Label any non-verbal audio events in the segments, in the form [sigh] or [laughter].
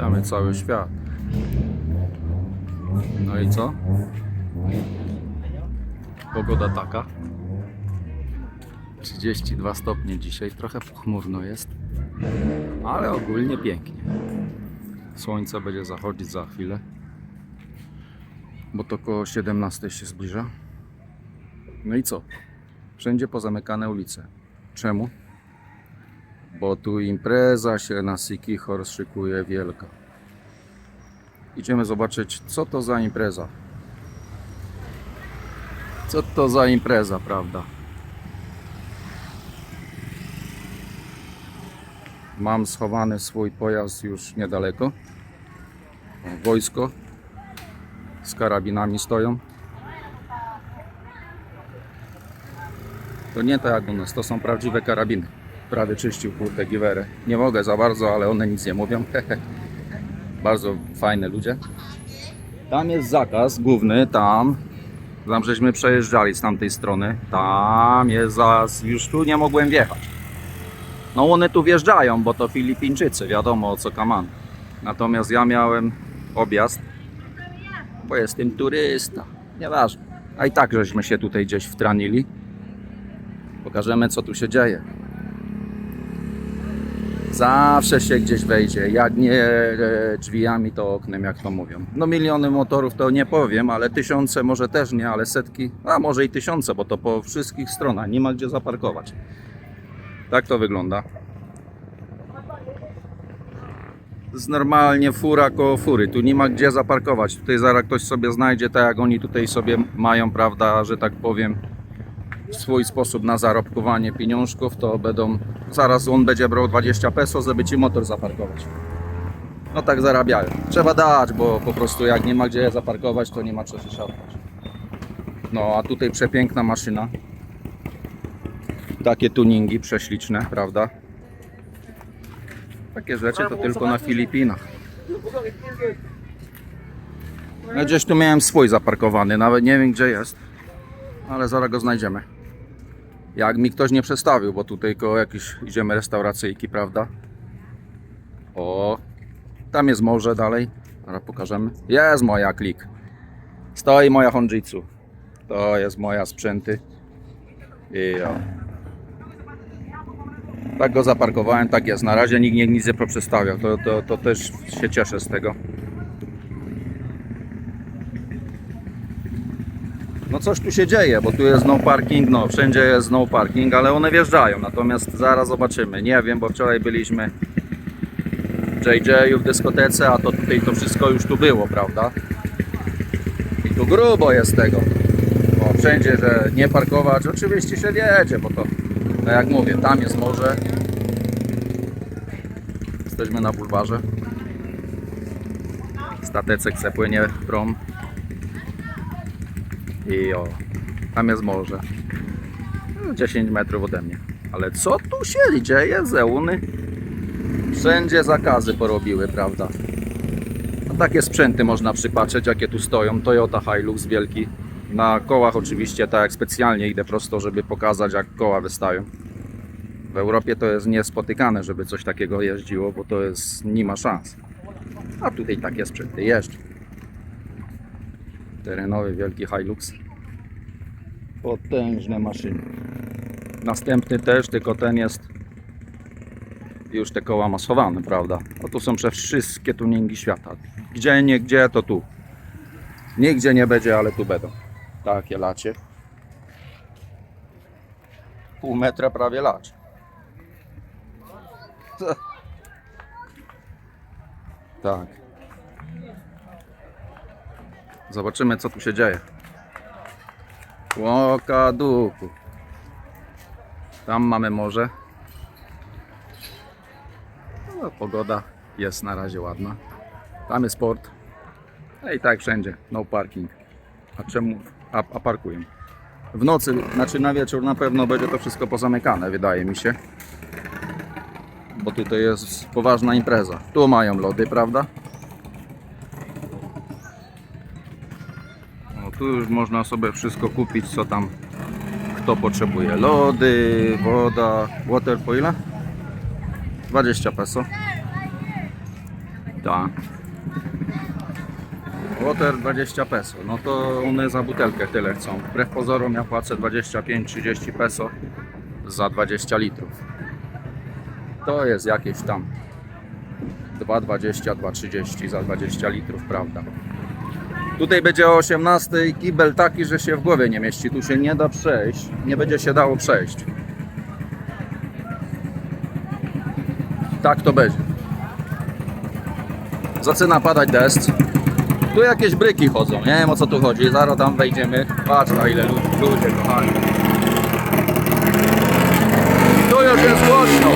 Witamy cały świat. No i co? Pogoda taka. 32 stopnie dzisiaj, trochę pochmurno jest, ale ogólnie pięknie. Słońce będzie zachodzić za chwilę, bo to koło 17 się zbliża. No i co? Wszędzie pozamykane ulice. Czemu? Bo tu impreza się na Sikihor szykuje wielka. Idziemy zobaczyć, co to za impreza. Co to za impreza, prawda? Mam schowany swój pojazd już niedaleko. Wojsko z karabinami stoją. To nie tak jak u nas, to są prawdziwe karabiny. Prawie czyścił kurde giwerę. Nie mogę za bardzo, ale one nic nie mówią. [laughs] bardzo fajne ludzie. Tam jest zakaz główny, tam. Tam żeśmy przejeżdżali z tamtej strony. Tam jest zakaz. Już tu nie mogłem wjechać. No one tu wjeżdżają, bo to Filipińczycy, wiadomo o co kaman. Natomiast ja miałem objazd, bo jestem turysta. Nieważne. A i tak żeśmy się tutaj gdzieś wtranili. Pokażemy co tu się dzieje. Zawsze się gdzieś wejdzie, jak nie e, drzwiami, to oknem, jak to mówią. No miliony motorów to nie powiem, ale tysiące może też nie, ale setki, a może i tysiące, bo to po wszystkich stronach, nie ma gdzie zaparkować. Tak to wygląda. Z normalnie fura koło fury, tu nie ma gdzie zaparkować. Tutaj zaraz ktoś sobie znajdzie, tak jak oni tutaj sobie mają, prawda, że tak powiem, swój sposób na zarobkowanie pieniążków, to będą, zaraz on będzie brał 20 peso, żeby ci motor zaparkować. No tak zarabiają. Trzeba dać, bo po prostu jak nie ma gdzie zaparkować, to nie ma co się szarpać. No a tutaj przepiękna maszyna. Takie tuningi prześliczne, prawda? Takie rzeczy to tylko na Filipinach. No gdzieś tu miałem swój zaparkowany, nawet nie wiem gdzie jest, ale zaraz go znajdziemy. Jak mi ktoś nie przestawił, bo tutaj koło jakieś idziemy restauracyjki, prawda? O, tam jest morze dalej. Zaraz pokażemy. Jest moja klik. Stoi moja Honjitsu. To jest moja sprzęty. I o. Tak go zaparkowałem, tak jest. Na razie nikt nie, nic nie przestawiał. To, to, to też się cieszę z tego. No coś tu się dzieje, bo tu jest no parking, no wszędzie jest no parking, ale one wjeżdżają. Natomiast zaraz zobaczymy. Nie wiem, bo wczoraj byliśmy w JJ w dyskotece, a to tutaj to wszystko już tu było, prawda? I tu grubo jest tego. Bo wszędzie, że nie parkować, oczywiście się wiedzie, bo to, tak jak mówię, tam jest morze. Jesteśmy na bulwarze. Statecek se płynie prom. I o, tam jest morze. No, 10 metrów ode mnie. Ale co tu się dzieje, Zeuny? Wszędzie zakazy porobiły, prawda? No, takie sprzęty można przypatrzeć, jakie tu stoją. Toyota Hilux wielki. Na kołach oczywiście, tak jak specjalnie idę prosto, żeby pokazać, jak koła wystają. W Europie to jest niespotykane, żeby coś takiego jeździło, bo to jest, nie ma szans. A tutaj takie sprzęty jeżdżą terenowy wielki Hilux. Potężne maszyny. Następny też, tylko ten jest już te koła masowane, prawda? No tu są przez wszystkie tuningi świata. Gdzie nie gdzie, to tu. Nigdzie nie będzie, ale tu będą. Takie lacie. Pół metra prawie lać. [laughs] Tak. Zobaczymy co tu się dzieje. Łokaduku. Tam mamy morze. No, pogoda jest na razie ładna. Tam jest port. I tak wszędzie. No parking. A czemu? A, a. W nocy, znaczy na wieczór na pewno będzie to wszystko pozamykane, wydaje mi się. Bo tutaj jest poważna impreza. Tu mają lody, prawda? Tu już można sobie wszystko kupić, co tam kto potrzebuje. Lody, woda, water po ile? 20 peso. Ta. Water 20 peso. No to one za butelkę tyle chcą. Wbrew pozorom ja płacę 25-30 peso za 20 litrów. To jest jakieś tam 2,20, 2,30 za 20 litrów, prawda? Tutaj będzie o 18 i kibel taki, że się w głowie nie mieści. Tu się nie da przejść. Nie będzie się dało przejść. Tak to będzie. Zaczyna padać deszcz. Tu jakieś bryki chodzą. Nie wiem o co tu chodzi. Zaraz tam wejdziemy. Patrz na ile ludzi. Ludzie kochani. Tu już jest głośno.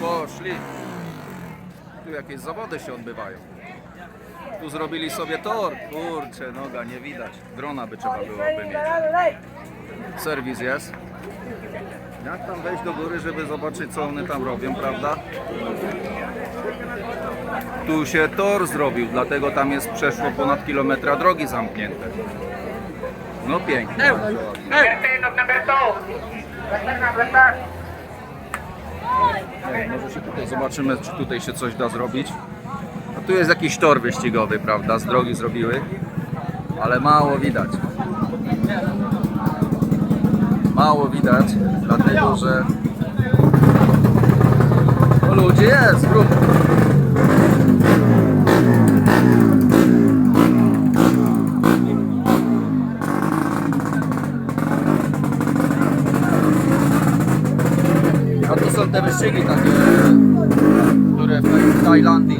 Poszli. Tu jakieś zawody się odbywają. Tu zrobili sobie tor. Kurczę, noga nie widać. Drona by trzeba byłoby mieć. Serwis jest. Jak tam wejść do góry, żeby zobaczyć co one tam robią, prawda? Tu się tor zrobił, dlatego tam jest przeszło ponad kilometra drogi zamknięte. No pięknie. Ej, Może się tutaj zobaczymy, czy tutaj się coś da zrobić. A tu jest jakiś tor wyścigowy, prawda? Z drogi zrobiły, ale mało widać. Mało widać, dlatego że o ludzie jest, grubo. Te wyścigi takie, które w Tajlandii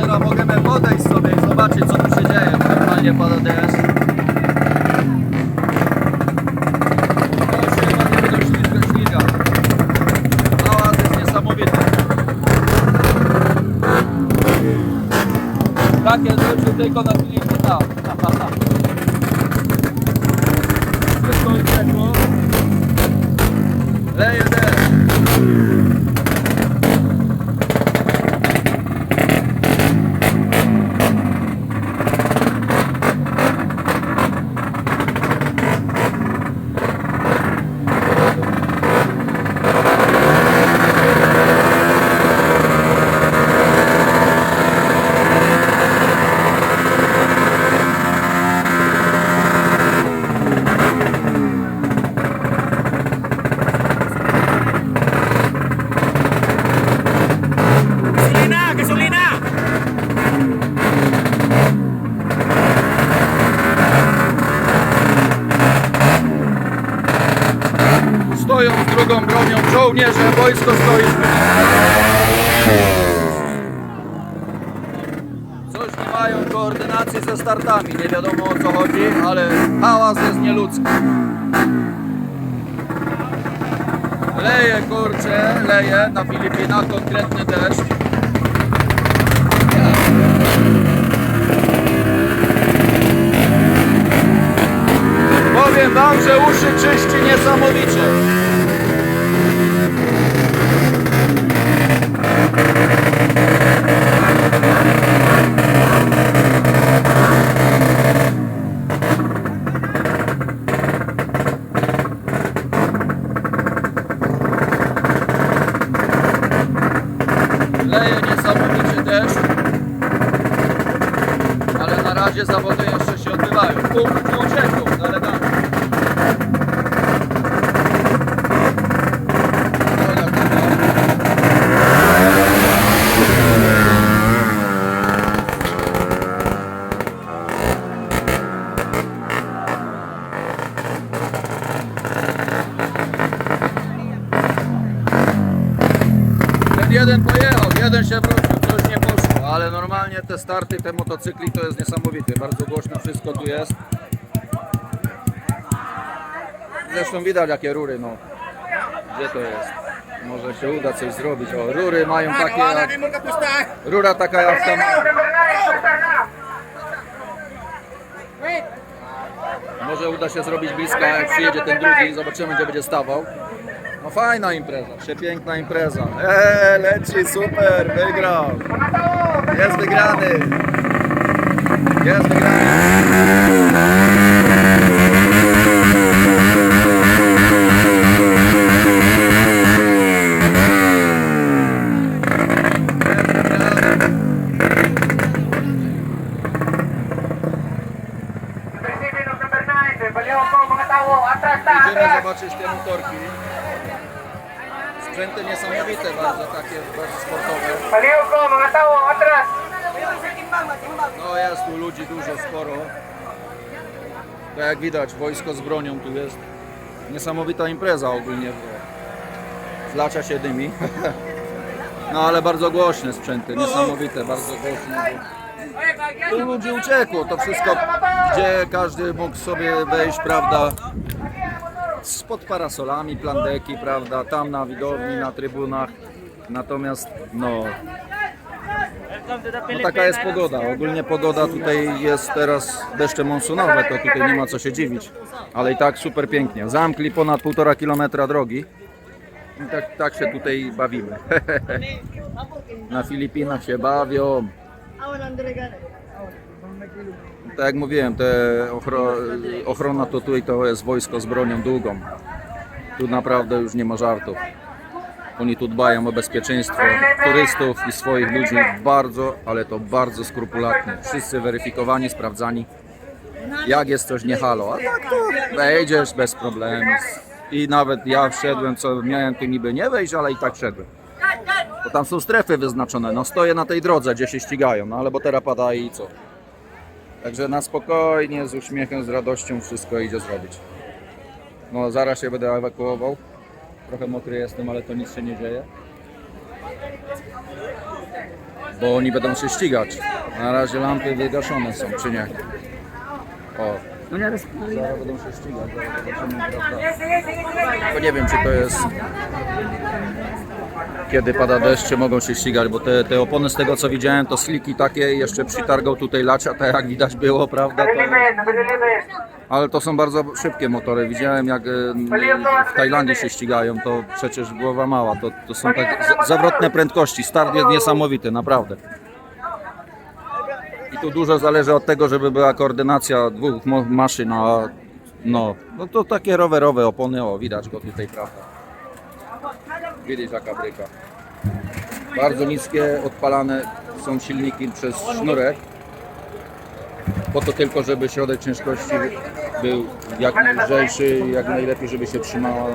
teraz możemy podejść sobie i zobaczyć co tu się dzieje. Normalnie pada deszcz. Takie rzeczy tylko na żołnierze, wojsko stoi. Coś nie mają koordynacji ze startami, nie wiadomo o co chodzi, ale hałas jest nieludzki. Leje kurcze, leje na Filipinach konkretny deszcz. Powiem wam, że uszy czyści niesamowicie. Leje niesamowicie deszcz. Ale na razie zawody jeszcze się odbywają. Punkt i uciekł, elegancko. Droga, droga. Ten jeden pojechał, jeden się wrócił, coś nie poszło, ale normalnie te motocykli to jest niesamowite. Bardzo głośno wszystko tu jest. Zresztą widać jakie rury, no. Gdzie to jest? Może się uda coś zrobić. O, rury mają takie jak... Rura taka jak tam... Może uda się zrobić bliska, jak przyjedzie ten drugi, zobaczymy gdzie będzie stawał. No fajna impreza, przepiękna impreza. Eee, leci, super, wygrał. Jest wygrany. Jest wygrany. Jest wygrany. Principio number 9, baliw po mga tao, atras na, Idziemy zobaczyć te motorki. Sprzęty niesamowite bardzo, takie bardzo sportowe. Baliw po mga tao, atras! No jest tu ludzi dużo, sporo. Tak jak widać, wojsko z bronią tu jest. Niesamowita impreza ogólnie. Zlacza się dymi. [laughs] No ale bardzo głośne sprzęty, niesamowite, bardzo głośne. Tu ludzi uciekło, to wszystko, gdzie każdy mógł sobie wejść, prawda, spod parasolami, plandeki, prawda, tam na widowni, na trybunach. Natomiast, no, no taka jest pogoda. Ogólnie pogoda tutaj jest teraz deszcze monsunowe, to tutaj nie ma co się dziwić. Ale i tak super pięknie. Zamkli ponad półtora kilometra drogi. I tak, tak się tutaj bawimy. [laughs] Na Filipinach się bawią. Tak jak mówiłem, te ochro, ochrona to tutaj to jest wojsko z bronią długą. Tu naprawdę już nie ma żartów. Oni tu dbają o bezpieczeństwo turystów i swoich ludzi bardzo, ale to bardzo skrupulatnie. Wszyscy weryfikowani, sprawdzani. Jak jest coś nie halo, a tak to wejdziesz bez problemu. I nawet ja wszedłem, co miałem tu niby nie wejść, ale i tak wszedłem. Bo tam są strefy wyznaczone. No stoję na tej drodze, gdzie się ścigają, no ale bo teraz pada i co. Także na spokojnie, z uśmiechem, z radością wszystko idzie zrobić. No zaraz się będę ewakuował. Trochę mokry jestem, ale to nic się nie dzieje. Bo oni będą się ścigać. Na razie lampy wygaszone są, czy nie? O. Zaraz będą się ścigać. zaraz nie wiem, czy to jest kiedy pada deszcz, czy mogą się ścigać, bo te, te opony z tego co widziałem to sliki takie jeszcze przytargał tutaj lacza, tak jak widać było, prawda? To... Ale to są bardzo szybkie motory. Widziałem jak e, w Tajlandii się ścigają, to przecież głowa mała. To, to są tak zawrotne prędkości. Start jest niesamowity, naprawdę. I tu dużo zależy od tego, żeby była koordynacja dwóch maszyn, a no, no to takie rowerowe opony, o widać go tutaj, prawda. Widać jaka bryka. Bardzo niskie, odpalane są silniki przez sznurek po to tylko, żeby środek ciężkości był jak najlżejszy, jak najlepiej, żeby się trzymała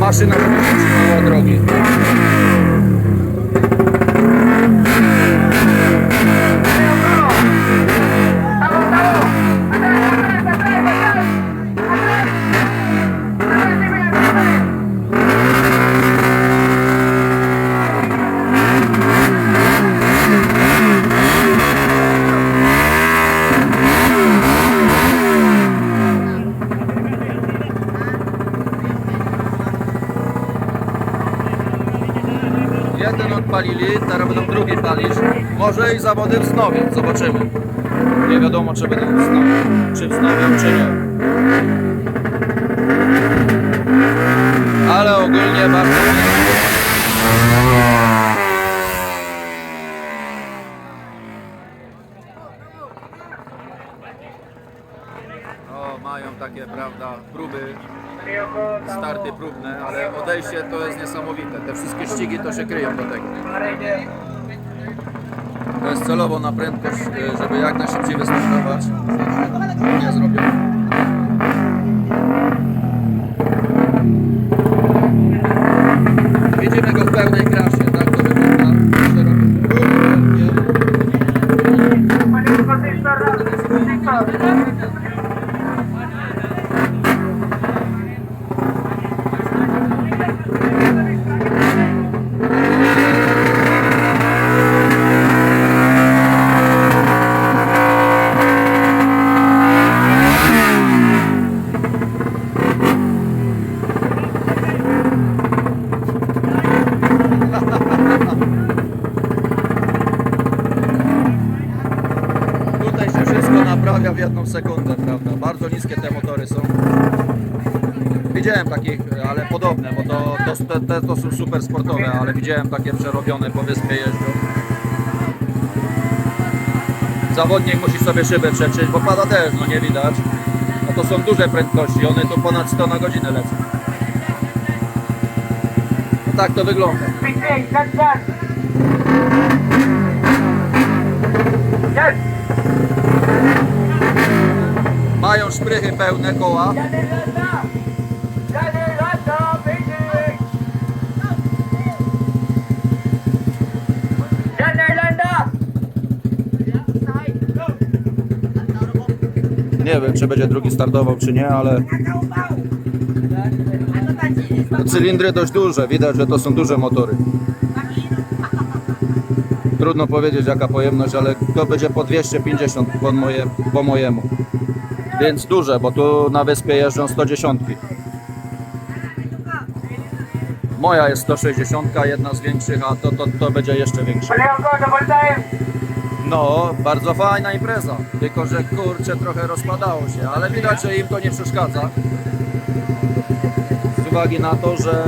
maszyna, żeby się trzymała drogi. Palili, teraz będą drugi palić. Może i zawody wznowią, zobaczymy. Nie wiadomo, czy będą wznowią, czy wznowią, czy nie. Ale ogólnie bardzo O, mają takie, prawda, próby, starty próbne, ale odejście to jest niesamowite. Te wszystkie ścigi to się kryją do tego. To jest celowo na prędkość, y, żeby jak najszybciej wystartować. Nie zrobią. Widzimy go w pełnej krasie, naprawia w jedną sekundę, prawda? Bardzo niskie te motory są. Widziałem takich, ale podobne, bo to, to, te, to są super sportowe, ale widziałem takie przerobione po wyspie jeżdżą. Zawodnik musi sobie szybę przeczyć, bo pada też, no nie widać. No to są duże prędkości, one tu ponad 100 na godzinę lecą. No tak to wygląda. Mają szprychy pełne koła. Nie wiem, czy będzie drugi startował, czy nie, ale cylindry dość duże. Widać, że to są duże motory. Trudno powiedzieć, jaka pojemność, ale to będzie po 250 po, moje, po mojemu. Więc duże, bo tu na wyspie jeżdżą 110. Moja jest 160, jedna z większych, a to, to, to będzie jeszcze większa. No, bardzo fajna impreza. Tylko, że kurczę, trochę rozpadało się, ale widać, że im to nie przeszkadza. Z uwagi na to, że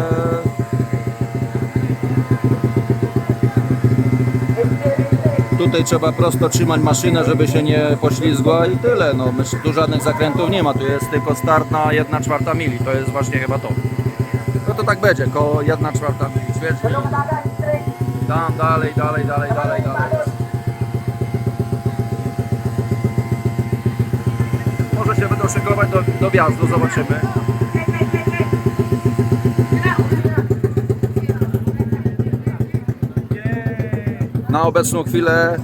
tutaj trzeba prosto trzymać maszynę, żeby się nie poślizgła i tyle. No, myśl, tu żadnych zakrętów nie ma, tu jest tylko start na 1 czwarta mili, to jest właśnie chyba to. No to tak będzie, koło 1 czwarta mili, ćwierć. Tam dalej, dalej, dalej, dalej, dalej. Może się będą szykować do, do wjazdu, zobaczymy. Na obecną chwilę,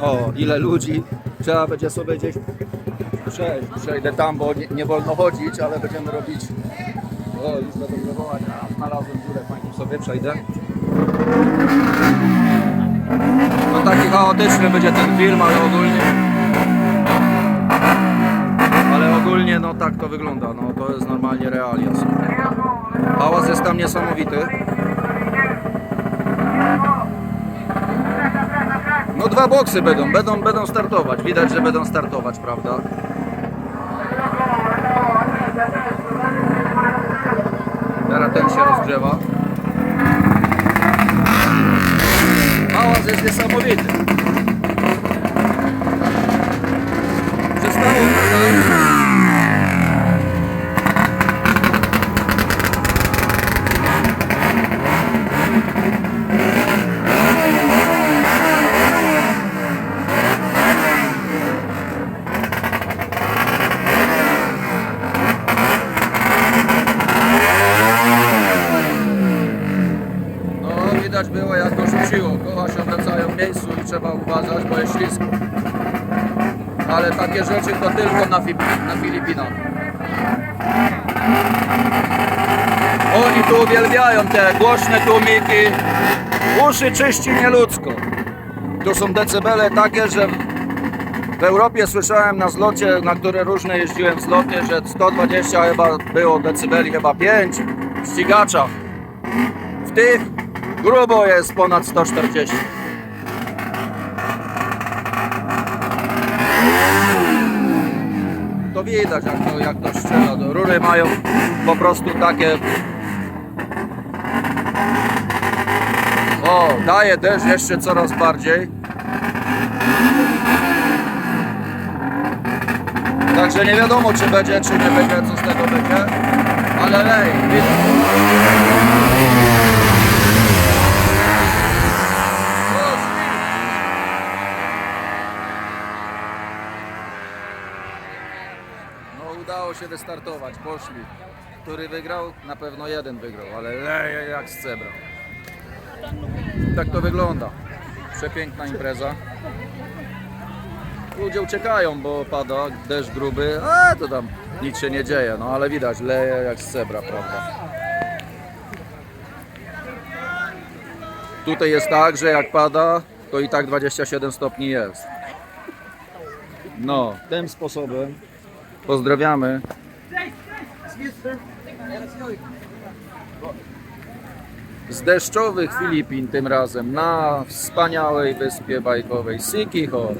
o ile ludzi, trzeba będzie sobie gdzieś przejść. Przejdę tam, bo nie, nie wolno chodzić, ale będziemy robić. O, już będą wywołać. A, Znalazłem dziurę, fajnie sobie przejdę. No taki chaotyczny będzie ten film, ale ogólnie. Ale ogólnie no tak to wygląda, no to jest normalnie realia. Hałas jest tam niesamowity. Dwa boksy będą, będą, będą startować. Widać, że będą startować, prawda? Teraz ten się rozgrzewa. Hałas jest niesamowity. Przestało wracać. No widać było jak go rzuciło. Koła się obracają w miejscu i trzeba uważać, bo jest ślisko. Ale takie rzeczy to tylko na, Fi- na Filipinach. Oni tu uwielbiają głośne tłumiki. Uszy czyści nieludzko. Tu są decybele takie, że w Europie słyszałem na zlocie, na które różne jeździłem zloty, że 120 chyba było decybeli, chyba 5 w ścigaczach. W tych Grubo jest ponad 140. To widać jak to, jak to strzela. Rury mają po prostu takie... O, daje deszcz jeszcze coraz bardziej. Także nie wiadomo czy będzie, czy nie będzie, co z tego będzie. Ale lej. No udało się wystartować, poszli. Który wygrał? Na pewno jeden wygrał, ale leje jak z cebra. Tak to wygląda. Przepiękna impreza. Ludzie uciekają, bo pada deszcz gruby, a to tam nic się nie dzieje, no ale widać, leje jak z cebra, prawda? Tutaj jest tak, że jak pada, to i tak 27 stopni jest. No, tym sposobem pozdrawiamy. Z deszczowych Filipin tym razem na wspaniałej wyspie bajkowej Sikihor.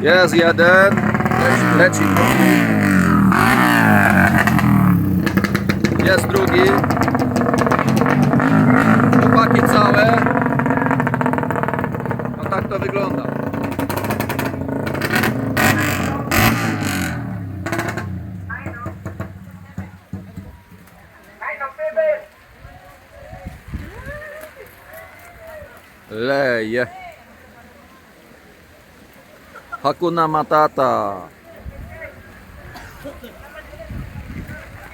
Jest jeden, leci, leci drugi. Jest drugi. Hakuna Matata.